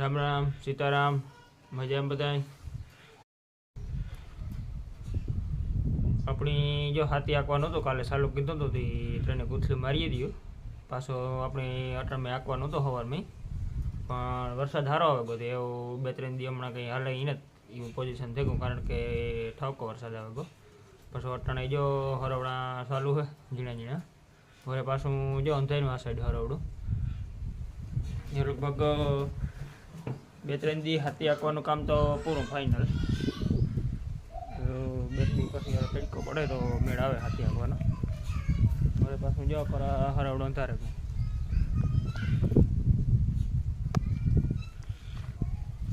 સીતારામ મજા બધા આપણી જો હાથી આંકવાનો હતો કાલે સાલો કીધો હતો તે ટ્રેને ગુથલી મારી દઉં પાછો આપણે અટરમે આંકવાનો હતો સવારમાં પણ વરસાદ સારો આવે બધો, એવું બે ત્રણ દી હમણાં કંઈ હાલે એને એવું પોઝિશન થઈ ગયું કારણ કે ઠાવકો વરસાદ આવે ગયો પછી અટાણે જો હરવડા ચાલુ છે ઝીણા ઝીણા. હવે પાછું જો અંધારીનું આ સાઈડ હરવડું. એ લગભગ બે ત્રણ દી હાથી આંકવાનું કામ તો પૂરું ફાઇનલ બે દી પછી તડકો પડે તો મેળ આવે હાથી આંકવાનો. મારે પાછું જવા પર હરાવડો અંધારે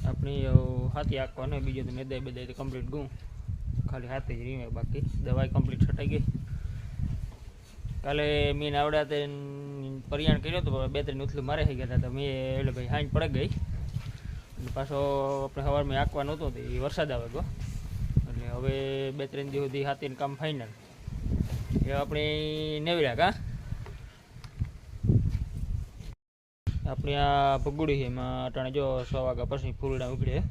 આપણી હાથી આંકવાનું બીજું તો મેદાય બધાય તો કમ્પ્લીટ ગયું ખાલી હાથે જ રીમે બાકી દવાઈ કમ્પ્લીટ છટાઈ ગઈ. કાલે મીન આવડ્યા તે પરિયાણ કર્યો તો બે ત્રણ ઉથલું મારે થઈ ગયા હતા, તો મેં એટલે ભાઈ હાંજ પડી ગઈ. પાછો આપણે સવારમાં આંકવાનો હતો એ વરસાદ આવે ગયો એટલે હવે બે ત્રણ દિવસ સુધી હાથીનું કામ ફાઇનલ એ આપણે નેવડ્યા કા આપણી આ ભગુડી છે, એમાં અટાણે જો સો વાગ્યા પછી ફૂલડા ઉગડે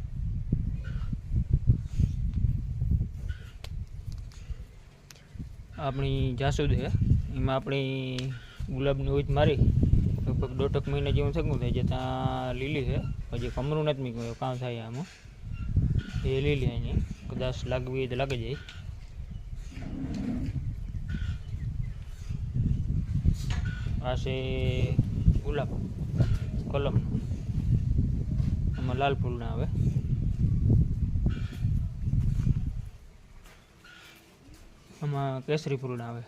આપણી જાસૂદ છે, એમાં આપણી ગુલાબની ઉજ મારી. લગભગ દોઢક મહિના જેવું સગું થાય છે ત્યાં લીલી છે. હજી કમરું નથી મીક્યું કામ થાય આમાં. એ લીલી એની કદાચ લાગવી હોય તો લાગી જાય. આ ગુલાબ, કલમ. આમાં લાલ ફૂલ ના આવે. આમાં કેસરી ફૂલ ના આવે.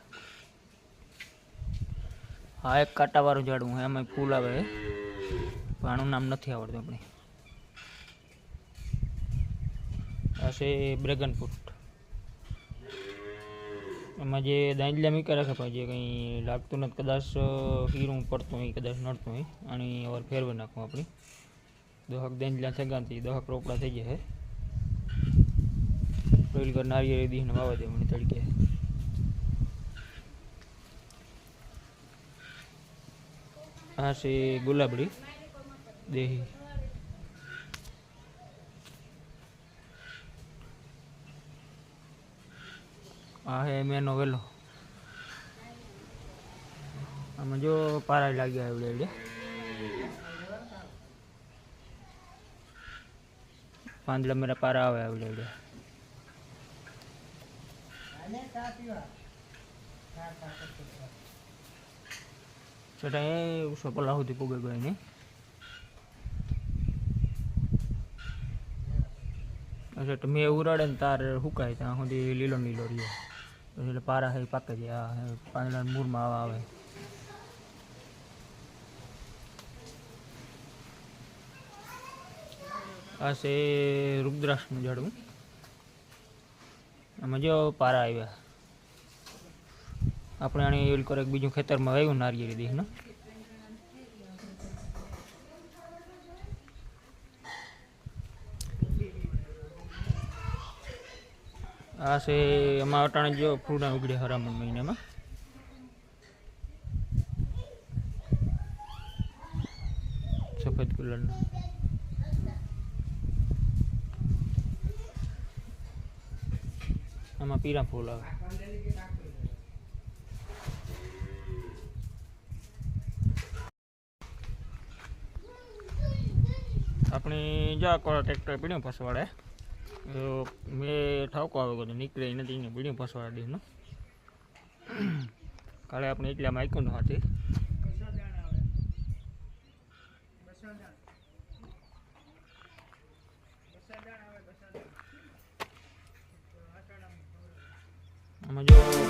હા, એક કાંટાવાળું ઝાડવું છે એમાં ફૂલ આવે પણ આનું નામ નથી આવડતું આપણે. આ છે ડ્રેગન ફ્રૂટ એમાં જે દાંડલા મીકા રાખે પણ જે કંઈ લાગતું નથી, કદાચ હીરું પડતું હોય, કદાચ નડતું હોય આની હવે ફેરવી નાખવું આપણે. દહક દાંડલા નથી દહક રોપડા થઈ જાય છે. નારિયેળ દીને વાવા દેવાની તડકે. આ છે ગુલાબડી. દેહી. આ હે મેનો વેલો. આમાં જો પારા લાગ્યા એવડે એવડે. પાંદડા મેરા પારા આવે એવડે એવડે. છતાં એ સપલા સુધી પૂગે ગઈ નહીં અચ્છા તો મેં ઉરાડે ને તાર હુકાય ત્યાં સુધી લીલો લીલો રહ્યો એટલે પારા હે પાકે છે આ પાંદડા મૂળમાં આવે આ છે રુદ્રાક્ષનું ઝાડવું આમાં જો પારા આવ્યા આપણે આને એવું કરે બીજું ખેતરમાં વાવ્યું, નારિયેળી દીકનો આ છે એમાં અટાણે જો ફૂડા ઉગડે હરામણ મહિનામાં. સફેદ કલરના. આમાં પીરા ફૂલ આવે. આપણે જા ટ્રેક્ટર પીડ્યું ફસવાડે મેં ઠાવકો આવ્યો હતો નીકળે નથી ને પીડ્યું ફસવાડે દીનો કાલે આપણે એટલામાં આઈકું નથી આમાં જો